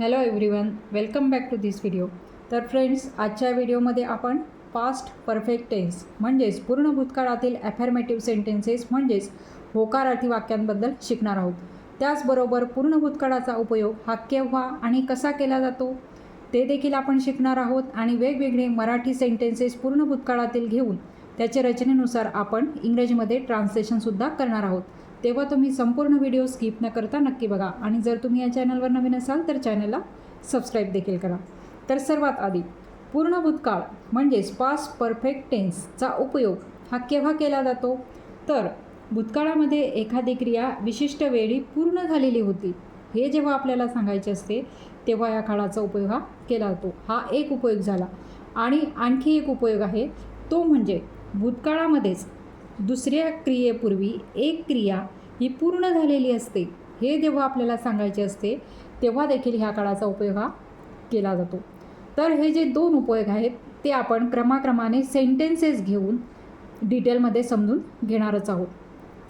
Hello everyone welcome back to this video तर friends आजच्या व्हिडिओमध्ये आपण पास्ट परफेक्ट टेन्स म्हणजेच पूर्ण भूतकाळातील ॲफर्मेटिव्ह सेंटेन्सेस म्हणजेच होकारार्थी वाक्यांबद्दल शिकणार आहोत. त्याचबरोबर पूर्ण भूतकाळाचा उपयोग हा केव्हा आणि कसा केला जातो ते देखील आपण शिकणार आहोत आणि वेगवेगळे मराठी सेंटेन्सेस पूर्ण भूतकाळातील घेऊन त्याच्या रचनेनुसार आपण इंग्रजीमध्ये ट्रान्सलेशनसुद्धा करणार आहोत. तेव्हा तुम्ही संपूर्ण व्हिडिओ स्किप न करता नक्की बघा. आणि जर तुम्ही या चॅनलवर नवीन असाल तर चॅनलला सबस्क्राईब देखील करा. तर सर्वात आधी पूर्ण भूतकाळ म्हणजेच पास परफेक्ट टेन्सचा उपयोग हा केव्हा केला जातो? तर भूतकाळामध्ये एखादी क्रिया विशिष्ट वेळी पूर्ण झालेली होती. हे जेव्हा आपल्याला सांगायचे असते तेव्हा या काळाचा उपयोग हा केला जातो. हा एक उपयोग झाला. आणि आणखी एक उपयोग आहे. तो म्हणजे भूतकाळामध्येच दुसऱ्या क्रियेपूर्वी एक क्रिया ही पूर्ण झालेली असते हे जेव्हा आपल्याला सांगायचे असते तेव्हा देखील ह्या काळाचा उपयोग हा केला जातो. तर हे जे दोन उपयोग आहेत ते आपण क्रमाक्रमाने सेंटेन्सेस घेऊन डिटेलमध्ये समजून घेणारच आहोत.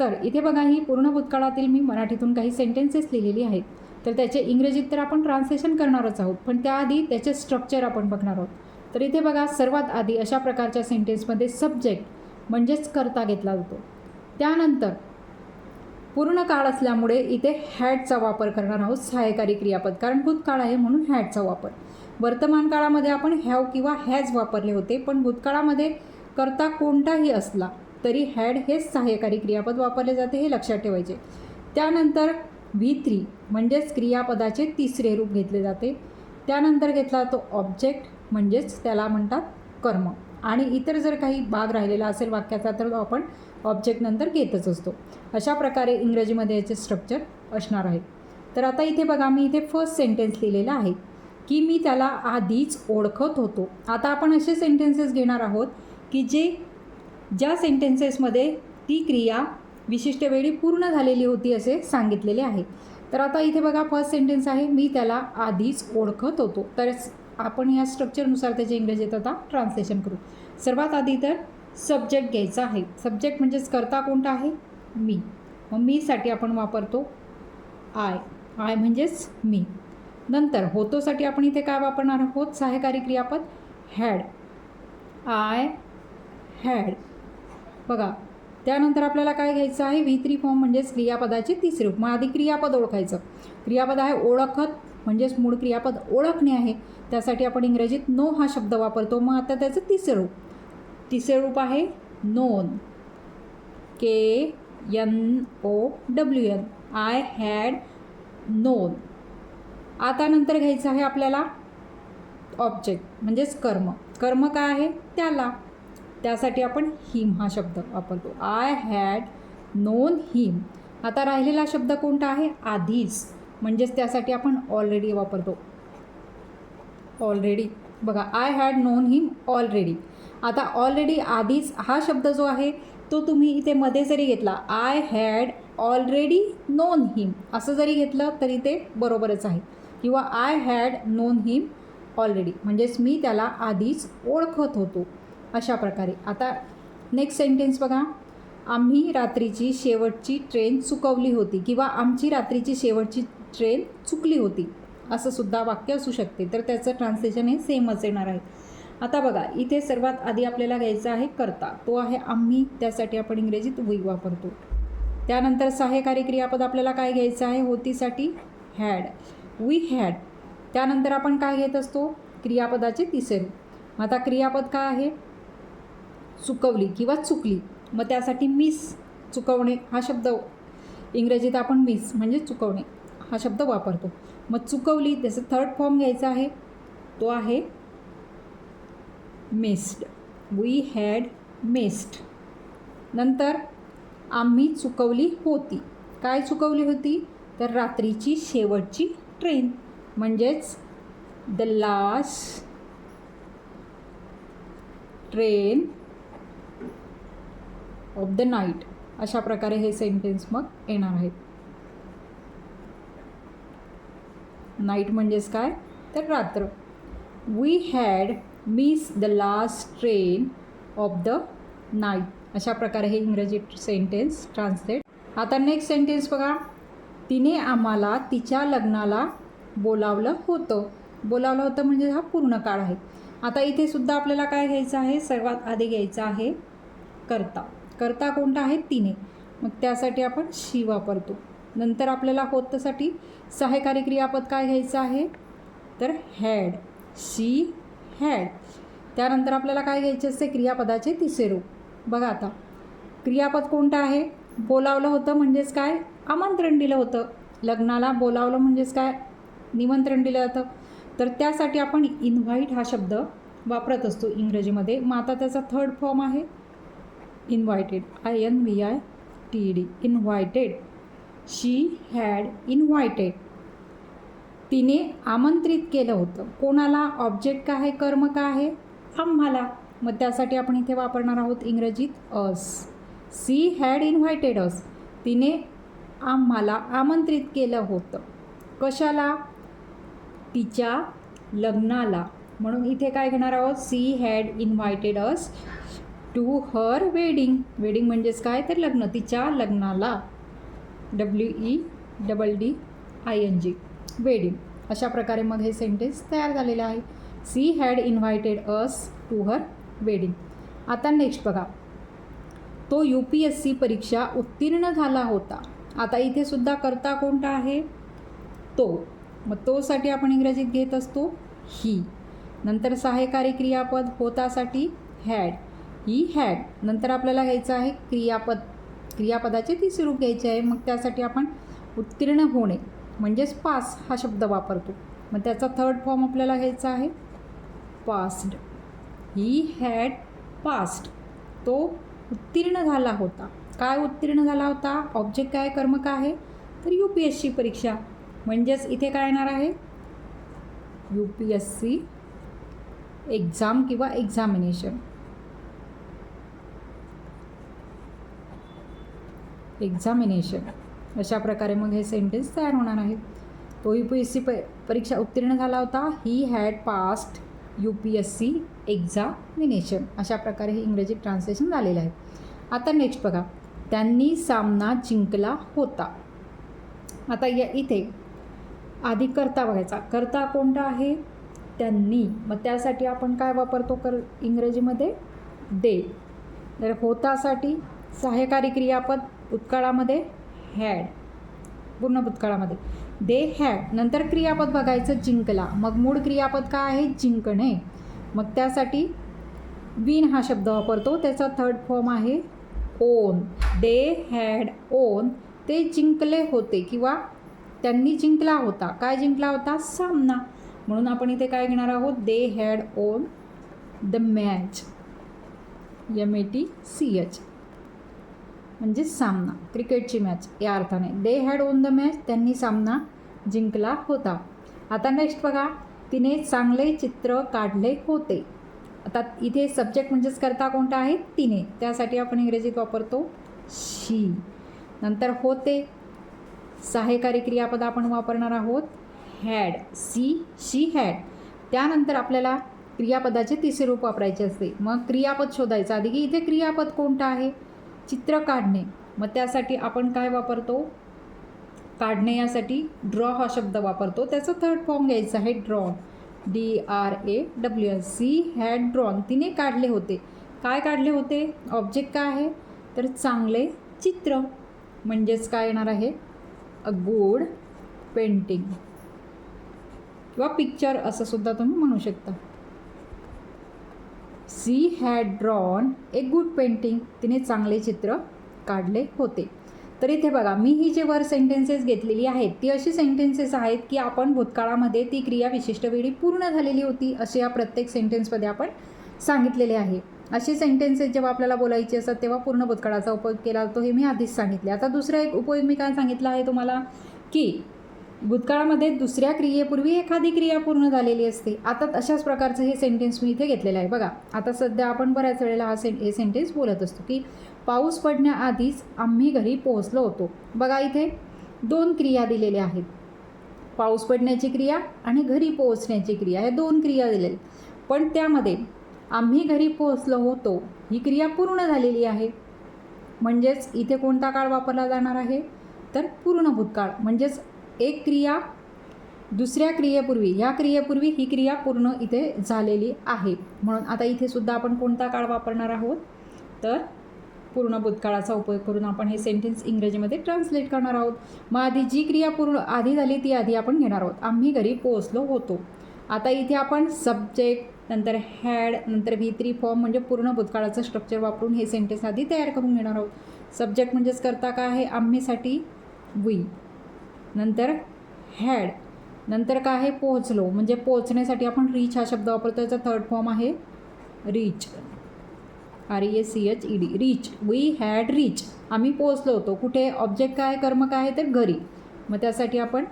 तर इथे बघा ही पूर्ण भूतकाळातील मी मराठीतून काही सेंटेन्सेस लिहिलेली आहेत. तर त्याचे इंग्रजीत तर आपण ट्रान्सलेशन करणारच आहोत पण त्याआधी त्याचे स्ट्रक्चर आपण बघणार आहोत. तर इथे बघा सर्वात आधी अशा प्रकारच्या सेंटेन्समध्ये सब्जेक्ट म्हणजेच करता घेतला जातो. त्यानंतर पूर्ण काळ असल्यामुळे इथे हॅडचा वापर करणार आहोत सहाय्यकारी क्रियापद. कारण भूतकाळ आहे म्हणून हॅडचा वापर. वर्तमान काळामध्ये आपण हॅव किंवा हॅज वापरले होते पण भूतकाळामध्ये करता कोणताही असला तरी हॅड हेच सहाय्यकारी क्रियापद वापरले जाते हे लक्षात ठेवायचे. त्यानंतर व्ही थ्री म्हणजेच क्रियापदाचे तिसरे रूप घेतले जाते. त्यानंतर घेतला तो ऑब्जेक्ट म्हणजेच त्याला म्हणतात कर्म. आणि इतर जर काही भाग राहिलेला असेल वाक्याचा तर आपण ऑब्जेक्ट नंतर घेतच असतो. अशा प्रकारे इंग्रजीमध्ये याचे स्ट्रक्चर असणार आहे. तर आता इथे बघा मी इथे फर्स्ट सेंटेन्स लिहिलेला आहे की मी त्याला आधीच ओळखत होतो. आता आपण असे सेंटेन्सेस घेणार आहोत की जे ज्या सेंटेन्सेसमध्ये ती क्रिया विशिष्ट वेळी पूर्ण झालेली होती असे सांगितलेले आहे. तर आता इथे बघा फर्स्ट सेंटेन्स आहे मी त्याला आधीच ओळखत होतो. तर आपण या स्ट्रक्चरनुसार त्याचे इंग्रजीत आता ट्रान्सलेशन करू. सर्वात आधी तर सब्जेक्ट घ्यायचा आहे. सब्जेक्ट म्हणजेच करता कोणता आहे? मी. मग मीसाठी आपण वापरतो आय आय म्हणजेच मी. नंतर होतोसाठी आपण इथे काय वापरणार आहोत? सहायकारी क्रियापद? हॅड आय हॅड बघा त्यानंतर आपल्याला काय घ्यायचं आहे? व्ही थ्री फॉर्म म्हणजेच क्रियापदाचे तिसरे रूप. मग आधी क्रियापद ओळखायचं. क्रियापद आहे ओळखत म्हणजेच मूळ क्रियापद ओळखणे आहे. त्यासाठी आपण इंग्रजीत नो हा शब्द वापरतो. मग आता त्याचं तिसरं रूप. तिसरे रूप आहे known. K N O W N. I had known. आता नंतर घ्यायचं आहे आपल्याला ऑब्जेक्ट म्हणजेच कर्म. कर्म काय आहे? त्याला. त्यासाठी आपण हिम हा शब्द वापरतो. I had known him. आता राहिलेला शब्द कोणता आहे? आधीच. म्हणजेच त्यासाठी आपण ऑलरेडी वापरतो. ऑलरेडी बघा I had known him already आता ऑलरेडी आधीच हा शब्द जो आहे तो तुम्ही इथे मध्ये जरी घेतला I had already known him असं जरी घेतलं तरी ते बरोबरच आहे. किंवा I had known him already म्हणजेच मी त्याला आधीच ओळखत होतो. अशा प्रकारे. आता नेक्स्ट सेंटेन्स बघा. आम्ही रात्रीची शेवटची ट्रेन चुकवली होती किंवा आमची रात्रीची शेवटची ट्रेन चुकली होती. असं सुद्धा वाक्य असू शकते. तर त्याचं ट्रान्सलेशन हे सेमच येणार आहे. आता बघा इथे सर्वात आधी आपल्याला घ्यायचा आहे करता. तो आहे आम्ही. त्यासाठी आपण इंग्रजीत वी वापरतो. त्यानंतर सहाय्यकारी क्रियापद आपल्याला काय घ्यायचं आहे? होतीसाठी हॅड वी हॅड त्यानंतर आपण काय घेत असतो? क्रियापदाचे तिसरे. आता क्रियापद काय आहे? चुकवली किंवा चुकली. मग त्यासाठी मिस चुकवणे हा शब्द इंग्रजीत आपण मिस म्हणजे चुकवणे हा शब्द वापरतो. मग चुकवली त्याचं थर्ड फॉर्म घ्यायचा आहे. तो आहे मिस्ड वी हॅड मिस्ड नंतर आम्ही चुकवली होती. काय चुकवली होती? तर रात्रीची शेवटची ट्रेन म्हणजेच the last train of the night अशा प्रकारे हे सेंटेन्स मग येणार आहेत. नाईट म्हणजेच काय? तर रात्र. We had miss the last train of the night अशा प्रकारे हे इंग्रजी सेंटेन्स ट्रान्सलेट आता नेक्स्ट सेंटेन्स बघा. तिने आम्हाला तिच्या लग्नाला बोलावलं होतं. बोलावलं होतं म्हणजे हा पूर्ण काळ आहे. आता इथे सुद्धा आपल्याला काय घ्यायचं आहे? सर्वात आधी घ्यायचं आहे करता. करता कोणता आहे तिने. मग त्यासाठी आपण शी वापरतो. नंतर आपल्याला होतसाठी सहायकारी क्रियापद काय घ्यायचं आहे? तर हॅड शी हॅड त्यानंतर आपल्याला काय घ्यायचे असते? क्रियापदाचे तिसरे रूप. बघा आता. क्रियापद कोणतं आहे? बोलावलं होतं म्हणजेच काय? आमंत्रण दिलं होतं. लग्नाला बोलावलं म्हणजेच काय? निमंत्रण दिलं जातं. तर त्यासाठी आपण इन्व्हाईट हा शब्द वापरत असतो इंग्रजीमध्ये. मग आता त्याचा थर्ड फॉर्म आहे. Invited I N V I T D invited she had invited तिने आमंत्रित केलं होतं. कोणाला? ऑब्जेक्ट काय? आहे कर्म काय? आहे आम्हाला. मग त्यासाठी आपण इथे वापरणार आहोत इंग्रजीत as she had invited us तिने आम्हाला आमंत्रित केलं होतं. कशाला? तिच्या लग्नाला. म्हणून इथे काय घेणार आहोत? She had invited us to her wedding wedding म्हणजेच काय? तर लग्न. तिच्या लग्नाला W E double D I N G wedding अशा प्रकारे मग हे सेंटेन्स तयार झालेलं आहे. She had invited us to her wedding आता नेक्स्ट बघा. तो यू पी एस सी परीक्षा उत्तीर्ण झाला होता. आता इथे सुद्धा करता कोणता आहे? तो. मग तोसाठी आपण इंग्रजीत घेत असतो ही नंतर सहायकारी क्रियापद होतासाठी हॅड ही हॅड नंतर आपल्याला घ्यायचं आहे क्रियापद. क्रियापदाचे ती रूप घ्यायचे आहे. मग त्यासाठी आपण उत्तीर्ण होणे म्हणजेच पास हा शब्द वापरतो. मग त्याचा थर्ड फॉर्म आपल्याला घ्यायचा आहे. पास्ड ही हॅड पास्ट तो उत्तीर्ण झाला होता. काय उत्तीर्ण झाला होता? ऑब्जेक्ट काय? कर्म काय आहे? तर यू पी एस सी परीक्षा. म्हणजेच इथे काय येणार आहे? U P S C exam किंवा एक्झामिनेशन एक्झामिनेशन अशा प्रकारे मग हे सेंटेन्स तयार होणार आहेत. तो यू पी एस सी प परीक्षा उत्तीर्ण झाला होता. He had passed U P S C examination अशा प्रकारे हे इंग्रजी ट्रान्सलेशन झालेलं आहे. आता नेक्स्ट बघा. त्यांनी सामना जिंकला होता. आता या इथे आधी करता बघायचा. करता कोणता आहे? त्यांनी. मग त्यासाठी आपण काय वापरतो कर इंग्रजीमध्ये? दे. तर होतासाठी सहाय्यकारी क्रियापद भूतकाळामध्ये हॅड पूर्ण भूतकाळामध्ये. दे हॅड नंतर क्रियापद बघायचं जिंकला. मग मूळ क्रियापद काय आहे? जिंकणे. मग त्यासाठी विन हा शब्द वापरतो. त्याचा थर्ड फॉर्म आहे ओन दे हॅड ओन ते जिंकले होते किंवा त्यांनी जिंकला होता. काय जिंकला होता? सामना. म्हणून आपण इथे काय घेणार आहोत? They had won the match M A T C H म्हणजे सामना क्रिकेटची मॅच या अर्थाने. They had won the match त्यांनी सामना जिंकला होता. आता नेक्स्ट बघा तिने चांगले चित्र काढले होते. आता इथे सब्जेक्ट म्हणजेच करता कोणता आहे? तिने. त्यासाठी आपण इंग्रजीत वापरतो शी नंतर होते. सहाय्यकारी क्रियापद आपण वापरणार आहोत. हॅड सी शी हॅड त्यानंतर आपल्याला क्रियापदाचे तिसरे रूप वापरायचे असते. मग क्रियापद शोधायचं. आधी की इथे क्रियापद कोणतं आहे? चित्र काढणे. मग त्यासाठी आपण काय वापरतो? काढणे यासाठी ड्रॉ हा शब्द वापरतो. त्याचा थर्ड फॉर्म घ्यायचा आहे drawn D R A W S she had drawn तिने काढले होते. काय काढले होते? ऑब्जेक्ट काय आहे? तर चांगले चित्र. म्हणजेच काय येणार आहे? अ गुड पेंटिंग किंवा पिक्चर असं सुद्धा तुम्ही म्हणू शकता. She had drawn a good painting. तिने चांगले चित्र काढले होते. तर इथे बघा मी ही जे वर सेंटेन्सेस घेतलेली आहेत ती अशी सेंटेन्सेस आहेत की आपण भूतकाळामध्ये ती क्रिया विशिष्ट वेळी पूर्ण झालेली होती असे या प्रत्येक सेंटेन्समध्ये आपण सांगितलेले आहे. असे सेंटेन्सेस जेव्हा आपल्याला बोलायचे असतात तेव्हा पूर्ण भूतकाळाचा उपयोग केला जातो हे मी आधीच सांगितले. आता दुसरा एक उपयोग मी काय सांगितला आहे तुम्हाला? की भूतकाळामध्ये दुसऱ्या क्रियेपूर्वी एखादी क्रिया पूर्ण झालेली असते. आता अशाच प्रकारचं हे सेंटेन्स मी इथे घेतलेलं आहे. बघा आता सध्या आपण बऱ्याच वेळेला हा सें हे सेंटेन्स बोलत असतो की पाऊस पडण्याआधीच आम्ही घरी पोहोचलो होतो. बघा इथे दोन क्रिया दिलेल्या आहेत. पाऊस पडण्याची क्रिया आणि घरी पोहोचण्याची क्रिया या दोन क्रिया दिलेल्या पण त्यामध्ये आम्ही घरी पोहोचलो होतो ही क्रिया पूर्ण झालेली आहे. म्हणजेच इथे कोणता काळ वापरला जाणार आहे? तर पूर्ण भूतकाळ म्हणजेच एक क्रिया दुसऱ्या क्रियेपूर्वी ह्या क्रियेपूर्वी ही क्रिया पूर्ण इथे झालेली आहे. म्हणून आता इथे सुद्धा आपण कोणता काळ वापरणार आहोत? तर पूर्ण भूतकाळाचा उपयोग करून आपण हे सेंटेन्स इंग्रजीमध्ये ट्रान्सलेट करणार आहोत. मग आधी जी क्रिया पूर्ण आधी झाली ती आधी आपण घेणार आहोत. आम्ही घरी पोहोचलो होतो. आता इथे आपण सब्जेक्ट नंतर हॅड नंतर व्ही थ्री फॉर्म म्हणजे पूर्ण भूतकाळाचं स्ट्रक्चर वापरून हे सेंटेन्स आधी तयार करून घेणार आहोत. सब्जेक्ट म्हणजेच करता काय आहे? आम्हीसाठी वी नंतर हॅड नंतर काय आहे पोहोचलो? म्हणजे पोहोचण्यासाठी आपण रीच हा शब्द वापरतो याचा थर्ड फॉर्म आहे reach R E S C H E D reach we had reach आम्ही पोहोचलो होतो. कुठे? ऑब्जेक्ट काय? कर्म काय? आहे तर घरी. मग त्यासाठी आपण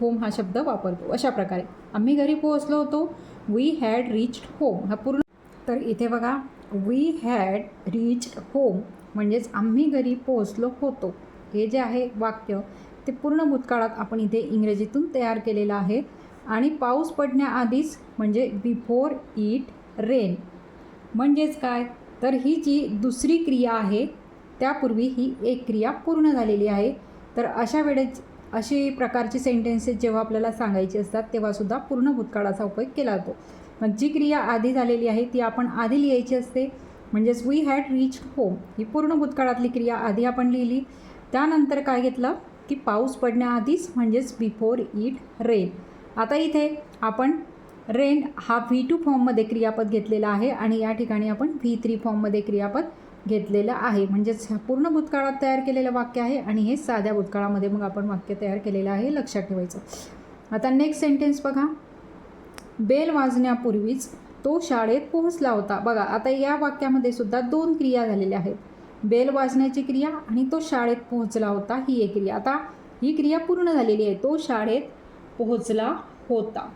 होम हा शब्द वापरतो. अशा प्रकारे. आम्ही घरी पोहोचलो होतो. वी हॅड रीच्ड होम हा पूर्ण तर इथे बघा. वी हॅड रीच्ड होम म्हणजेच आम्ही घरी पोहोचलो होतो. हे जे आहे वाक्य ते पूर्ण भूतकाळात आपण इथे इंग्रजीतून तयार केलेलं आहे. आणि पाऊस पडण्याआधीच म्हणजे बिफोर इट रेन म्हणजेच काय? तर ही जी दुसरी क्रिया आहे त्यापूर्वी ही एक क्रिया पूर्ण झालेली आहे. तर अशा वेळेस अशी प्रकारची सेंटेन्सेस जेव्हा आपल्याला सांगायची असतात तेव्हासुद्धा पूर्ण भूतकाळाचा उपयोग केला जातो. मग जी क्रिया आधी झालेली आहे ती आपण आधी लिहायची असते. म्हणजेच वी हॅड रीच होम ही पूर्ण भूतकाळातली क्रिया आधी आपण लिहिली. त्यानंतर काय घेतलं? की पाऊस पडण्याआधीच म्हणजेच बिफोर इट रेन आता इथे आपण रेन हा व्ही टू फॉर्ममध्ये क्रियापद घेतलेला आहे आणि या ठिकाणी आपण व्ही थ्री फॉर्ममध्ये क्रियापद घेतलेलं आहे. म्हणजेच पूर्ण भूतकाळात तयार केलेलं वाक्य आहे आणि हे साध्या भूतकाळामध्ये मग आपण वाक्य तयार केलेलं आहे लक्षात ठेवायचं. आता नेक्स्ट सेंटेन्स बघा. बेल वाजण्यापूर्वीच तो शाळेत पोहोचला होता. बघा आता या वाक्यामध्ये सुद्धा दोन क्रिया झालेल्या आहेत. बेल वाजण्याची क्रिया आणि तो शाळेत पोहोचला होता ही एक क्रिया. आता ही क्रिया पूर्ण झालेली आहे. तो शाळेत पोहोचला होता.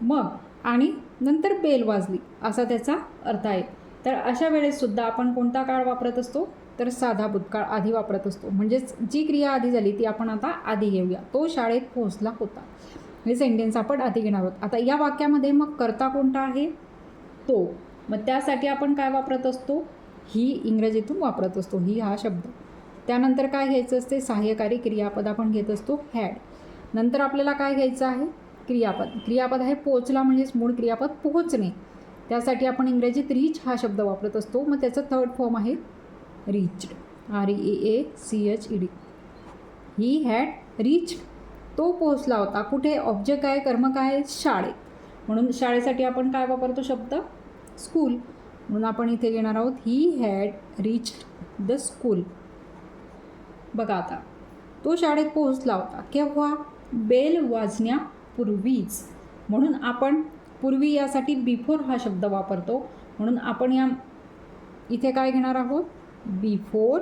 मग आणि नंतर बेल वाजली असा त्याचा अर्थ आहे. तर अशा वेळेससुद्धा आपण कोणता काळ वापरत असतो? तर साधा भूतकाळ आधी वापरत असतो. म्हणजेच जी क्रिया आधी झाली ती आपण आता आधी घेऊया. तो शाळेत पोहोचला होता. हे सेंटेन्स आपण आधी घेणार आहोत. आता या वाक्यामध्ये मग करता कोणता आहे? तो. मग त्यासाठी आपण काय वापरत असतो? ही इंग्रजीतून वापरत असतो ही हा शब्द. त्यानंतर काय घ्यायचं असते? सहाय्यकारी क्रियापद आपण घेत असतो हॅड नंतर आपल्याला काय घ्यायचं आहे? क्रियापद. क्रियापद आहे पोचला म्हणजेच मूळ क्रियापद पोहोचणे. त्यासाठी आपण इंग्रजीत रीच हा शब्द वापरत असतो. मग त्याचं थर्ड फॉर्म आहे reached R E A C H E D he had reach तो पोहोचला होता. कुठे? ऑब्जेक्ट काय? कर्म काय? शाळेत म्हणून शाळेसाठी आपण काय वापरतो शब्द? स्कूल म्हणून आपण इथे घेणार आहोत he had reached the school बघा आता तो शाळेत पोहोचला होता. केव्हा? बेल वाजण्यापूर्वीच. म्हणून आपण पूर्वी यासाठी बिफोर हा शब्द वापरतो. म्हणून आपण या इथे काय घेणार आहोत? बिफोर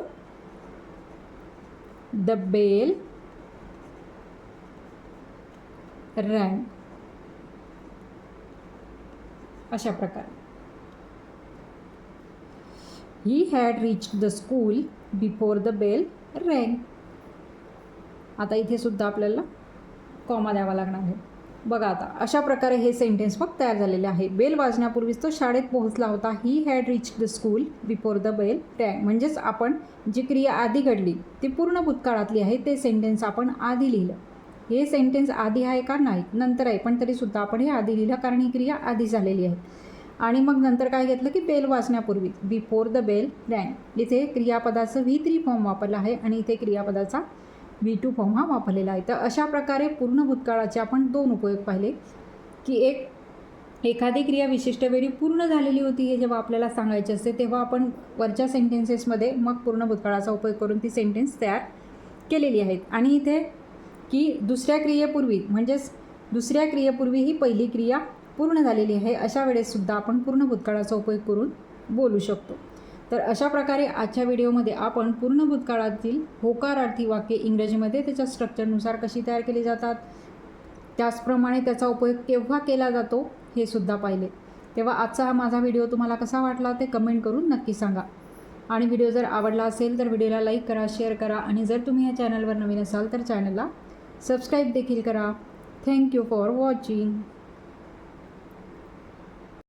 द बेल रँग अशा प्रकारे. He had reach the school before the bell rang आता इथे सुद्धा आपल्याला कॉमा द्यावा लागणार आहे. बघा आता अशा प्रकारे हे सेंटेन्स मग तयार झालेले आहे. बेल वाजण्यापूर्वीच तो शाळेत पोहोचला होता. He had reach the school before the bell tag म्हणजेच आपण जी क्रिया आधी घडली ती पूर्ण भूतकाळातली आहे ते सेंटेन्स आपण आधी लिहिलं. हे सेंटेन्स आधी आहे का नाही नंतर आहे. पण तरीसुद्धा आपण हे आधी लिहिलं कारण ही क्रिया आधी झालेली आहे. आणि मग नंतर काय घेतलं की बेल वाजण्यापूर्वी बिफोर द बेल रँग इथे क्रियापदाचं व्ही थ्री फॉर्म वापरला आहे आणि इथे क्रियापदाचा व्ही टू फॉर्म हा वापरलेला आहे. तर अशा प्रकारे पूर्ण भूतकाळाचे आपण दोन उपयोग पाहिले की एक एखादी क्रिया विशिष्ट वेळी पूर्ण झालेली होती हे जेव्हा आपल्याला सांगायचे असते तेव्हा आपण वरच्या सेंटेन्सेसमध्ये मग पूर्ण भूतकाळाचा उपयोग करून ती सेंटेन्स तयार केलेली आहेत. आणि इथे की दुसऱ्या क्रियेपूर्वी म्हणजेच दुसऱ्या क्रियेपूर्वी ही पहिली क्रिया पूर्ण झालेली आहे अशा वेळेससुद्धा आपण पूर्ण भूतकाळाचा उपयोग करून बोलू शकतो. तर अशा प्रकारे आजच्या व्हिडिओमध्ये आपण पूर्ण भूतकाळातील होकारार्थी वाक्य इंग्रजीमध्ये त्याच्या स्ट्रक्चरनुसार कशी तयार केली जातात त्याचप्रमाणे त्याचा उपयोग केव्हा केला जातो हे सुद्धा पाहिले. तेव्हा आजचा हा माझा व्हिडिओ तुम्हाला कसा वाटला ते कमेंट करून नक्की सांगा. आणि व्हिडिओ जर आवडला असेल तर व्हिडिओला लाईक करा शेअर करा आणि जर तुम्ही या चॅनलवर नवीन असाल तर चॅनलला सबस्क्राईब देखील करा. Thank you for watching